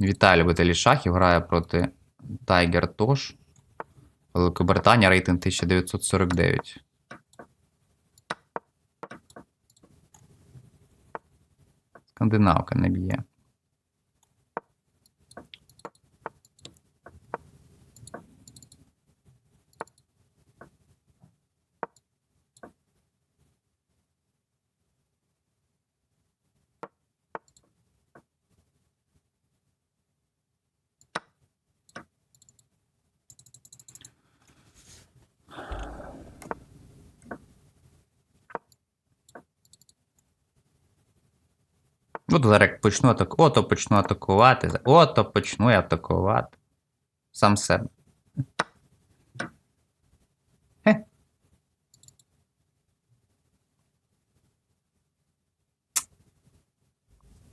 Віталій любителі шахів грає проти Тайгер Тош. Великобританія рейтинг 1949. Скандинавка не б'є. От зараз почну атак... Ото почну атакувати. Ото почну атакувати. Сам себе. Хе.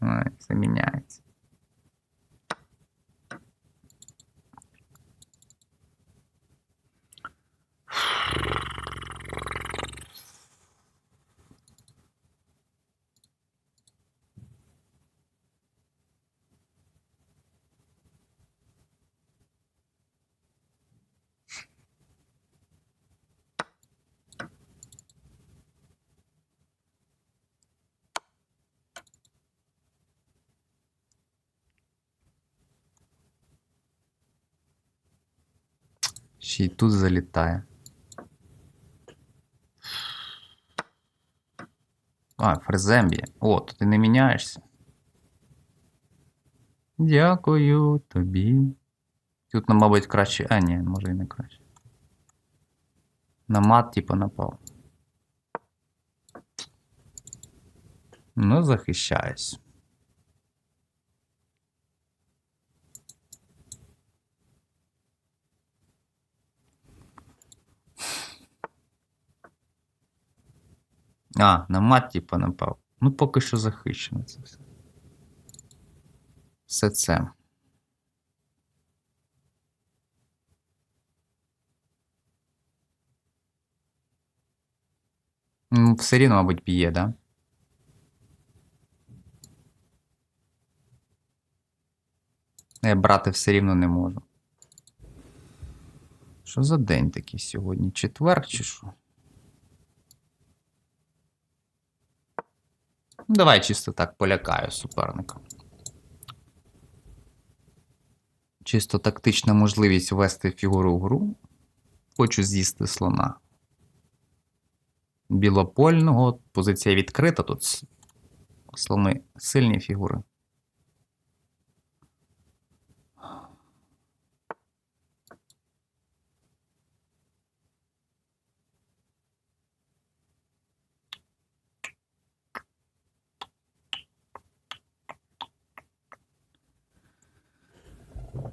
Ой, все Ще й тут залітає. А, фрезембі. О, то ти не міняєшся. Дякую тобі. Тут, ну, мабуть, краще. А, ні, може і не краще. На мат, типу, напав. Ну, захищаюсь. А, на мат, типу, напав. Ну, поки що захищено це все. Все це. Ну, все рівно, мабуть, б'є, да? Я брати все рівно не можу. Що за день такий сьогодні? Четвер чи що? Давай чисто так полякаю суперника. Чисто тактична можливість ввести фігуру в гру. Хочу з'їсти слона. Білопольного. Позиція відкрита. Тут слони сильні фігури.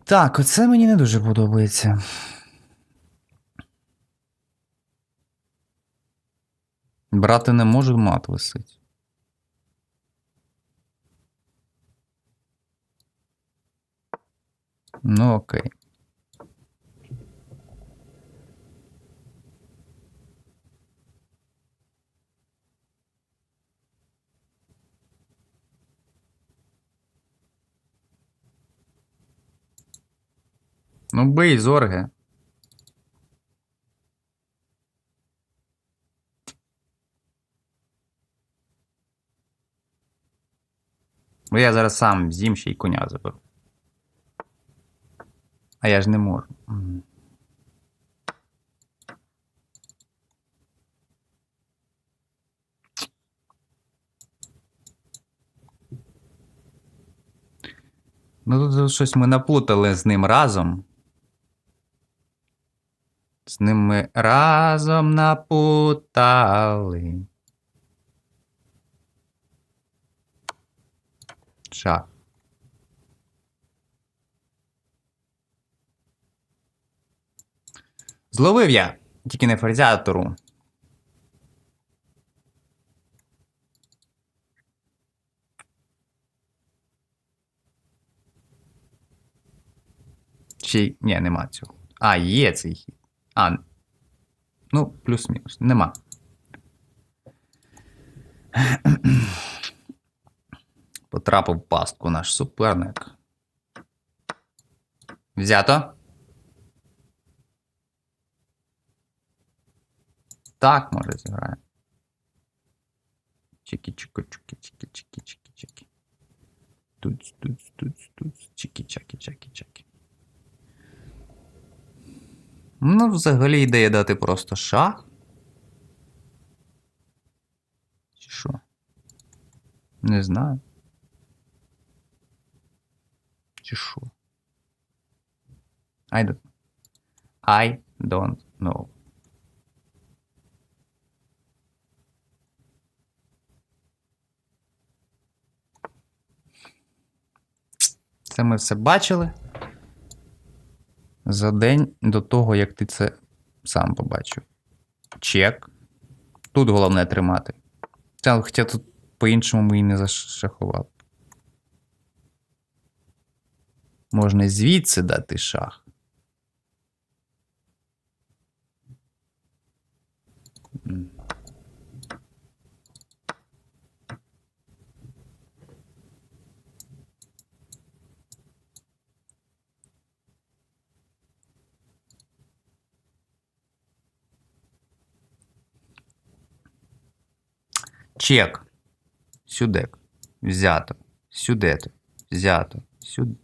Так, оце мені не дуже подобається. Брати не можу, мат висить. Ну, окей. Ну, бий, зорге. Бо я зараз сам з'їм ще й коня заберу. А я ж не можу. Ну, тут щось ми наплутали з ним разом. З ним ми разом напутали. Шах. Зловив я, тільки не форзятору. Чи. Ні, нема цього. А, є цей хід. А. Ну, плюс-мінус. Нема. Потрапив в пастку наш суперник. Взято. Так, може, зіграє. чики чики чики чики чики чики чики Туц, туц, туц, туц. чики чаки чаки чаки Ну, взагалі ідея дати просто шах. Чи що? Не знаю. Чи що? I don't, I don't know. Це ми все бачили за день до того, як ти це сам побачив. Чек. Тут головне тримати. Хоча тут по-іншому ми і не зашахували. Можна звідси дати шах. Чек. Сюдек. Взято. Сюдето. Взято. Сюди.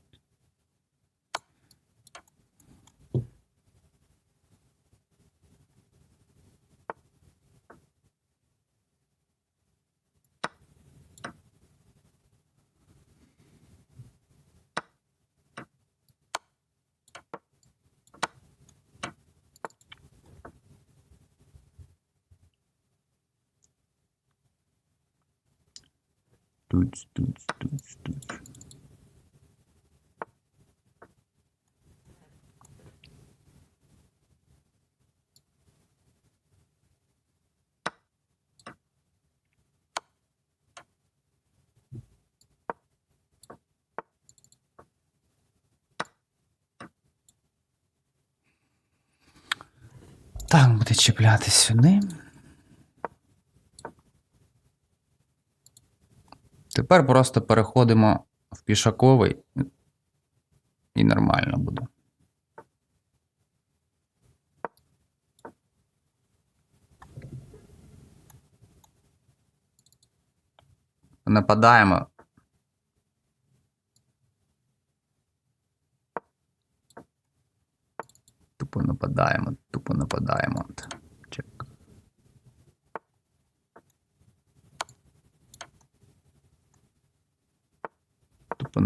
Туц, туц, туц, туц. Так, буде чіпляти сюди. Тепер просто переходимо в пішаковий і нормально буде. Нападаємо. Тупо нападаємо, тупо нападаємо. От, Чек.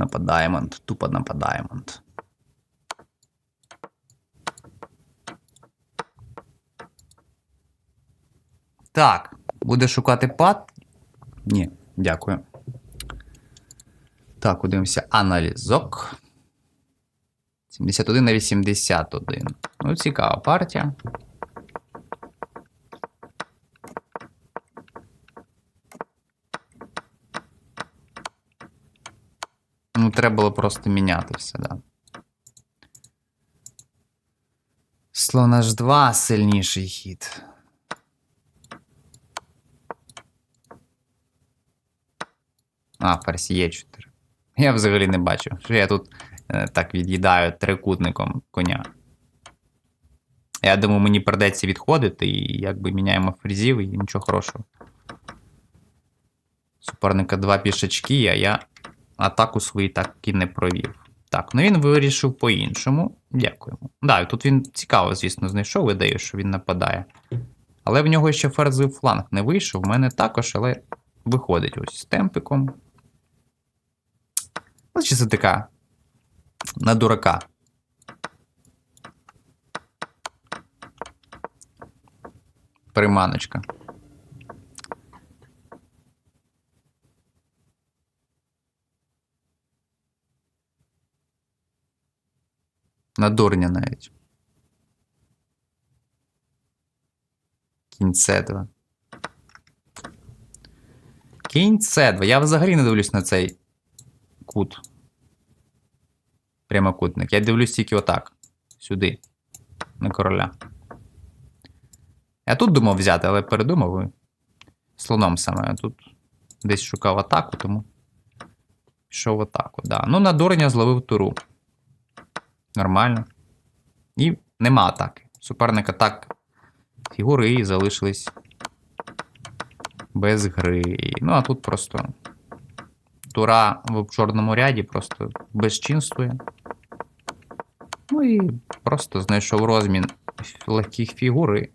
Тупо нападаємо, тупо нападаємо. Так, буде шукати пад? Ні, дякую. Так, подивимося аналізок. 71 на 81. Ну, цікава партія. Ну, треба було просто міняти все, да. Слон H2 сильніший хід. А, ферзь Е4. Я взагалі не бачу, що я тут е, так від'їдаю трикутником коня. Я думаю, мені придеться відходити і якби міняємо фрезів і нічого хорошого. Суперника два пішачки, а я атаку свою так і не провів. Так, ну він вирішив по-іншому. Дякуємо. Да, тут він цікаво, звісно, знайшов ідею, що він нападає. Але в нього ще ферзовий фланг не вийшов. В мене також, але виходить ось з темпиком. Ну, це така на дурака. Приманочка. На дурня навіть. Кінь С2. Кінь С2. Я взагалі не дивлюсь на цей кут. Прямокутник. Я дивлюсь тільки отак. Сюди. На короля. Я тут думав взяти, але передумав слоном саме. Я тут десь шукав атаку, тому пішов в атаку. Да. Ну, на дурня зловив туру. Нормально. І нема атаки. Суперника так. Фігури і залишились без гри. Ну, а тут просто тура в чорному ряді просто безчинствує. Ну і просто знайшов розмін легких фігур і